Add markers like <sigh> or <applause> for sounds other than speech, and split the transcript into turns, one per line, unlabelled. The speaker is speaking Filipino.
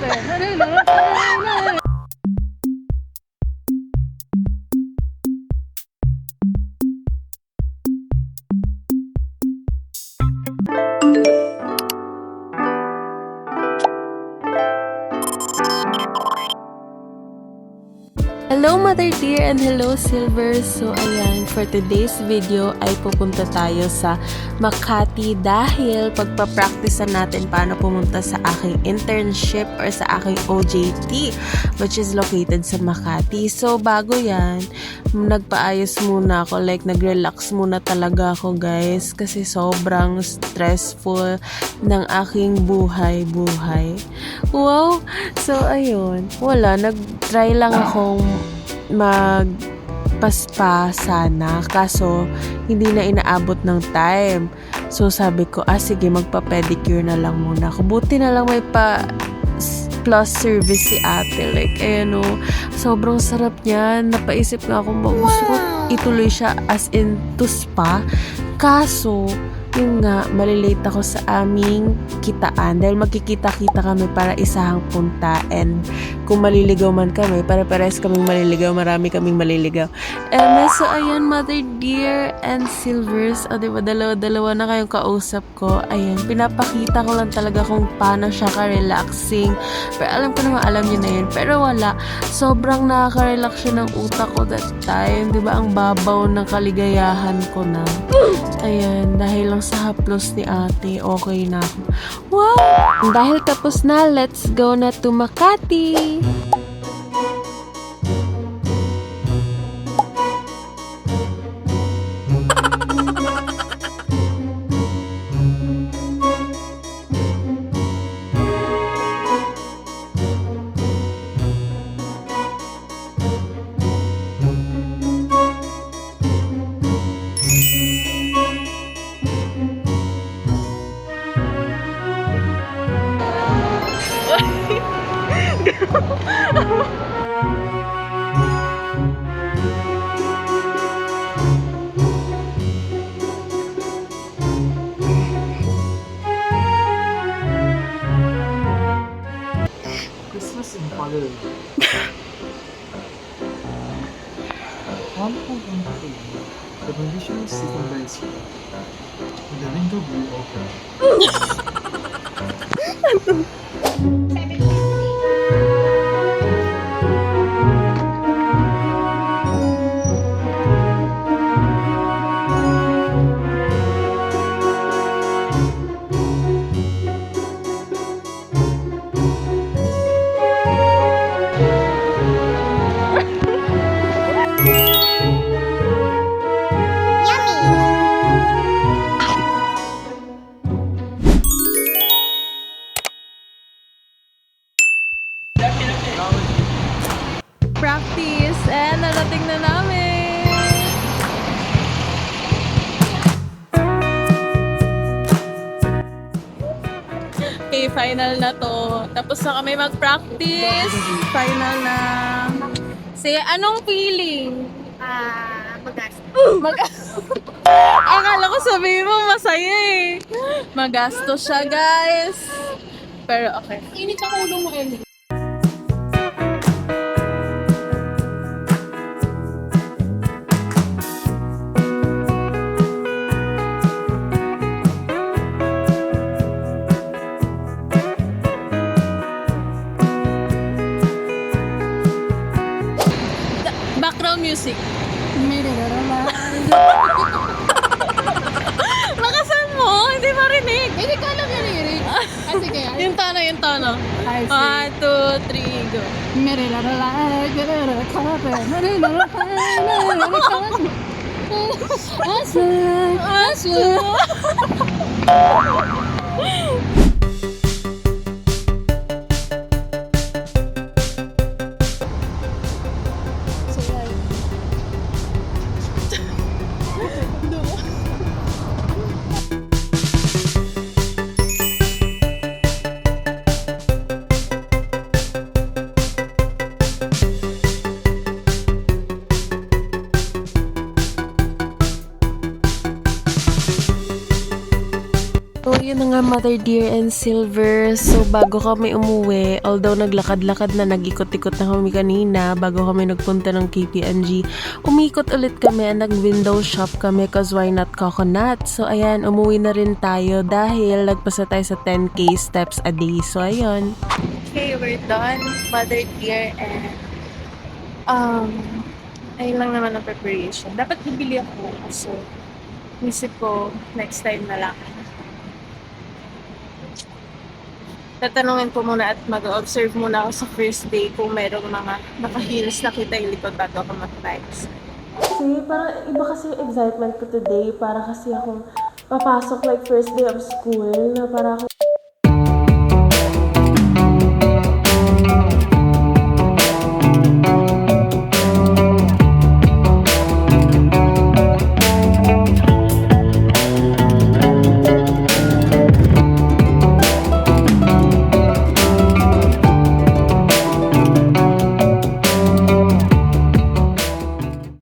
pero... Mother Dear and hello Silver. So ayan, for today's video ay pupunta tayo sa Makati dahil pagpa-practice natin paano pumunta sa aking internship or sa aking OJT which is located sa Makati. So bago yan, nagpaayos muna ako like nag-relax muna talaga ako guys kasi sobrang stressful ng aking buhay-buhay. Wow! So ayun, wala, nag-try lang akong mag paspa sana. Kaso hindi na inaabot ng time. So sabi ko ah sige magpa-pedicure na lang muna ako. Buti na lang may pa plus service si ate. Like ayan o sobrang sarap niyan. Napaisip nga akong wow. gusto ko ituloy siya as in to spa. Kaso yun nga, malilate ako sa aming kitaan dahil magkikita-kita kami para isahang punta and kung maliligaw man kami, para pares kaming maliligaw, marami kaming maliligaw. And so, ayan, Mother Dear and Silvers, o diba, dalawa-dalawa na kayong kausap ko. Ayan, pinapakita ko lang talaga kung paano siya ka-relaxing. Pero alam ko naman, alam niyo na yun. Pero wala, sobrang nakaka-relax siya ng utak ko that time. Diba, ang babaw ng kaligayahan ko na. Ayan, dahil lang sa haplos ni ate, okay na ako. Wow! Dahil tapos na, let's go na to Makati!
The window will open.
Practice! And narating na namin! Okay, final na to. Tapos na kami mag-practice. Final na. Say, anong feeling?
Ah, magas.
Mag <laughs> Akala ko sabihin mo masaya eh. Magasto siya, guys. Pero okay.
Init ang ulo mo, Emily.
Background music. <laughs> Lakasan mo, hindi marinig.
Hindi ko alam yung lyric. Ah, sige. <laughs>
Yung tono, yung tono.
I
One, two, three, go. <laughs> Aso. So, yun na nga, Mother Dear and Silver. So, bago kami umuwi, although naglakad-lakad na, nag-ikot-ikot na kami kanina, bago kami nagpunta ng KPNG, umikot ulit kami and nag-window shop kami cause why not coconut? So, ayan, umuwi na rin tayo dahil nagpasa tayo sa 10k steps a day. So, ayun.
Okay, we're done. Mother dear and Um, ayun lang naman ang preparation. Dapat bibili ako. So, isip ko, next time na lang. Tatanungin ko muna at mag-observe muna ako sa first day kung merong mga naka-heels na kita yung likod bago ako mag-vibes. Kasi parang iba kasi yung excitement ko today. Para kasi akong papasok like first day of school na para ako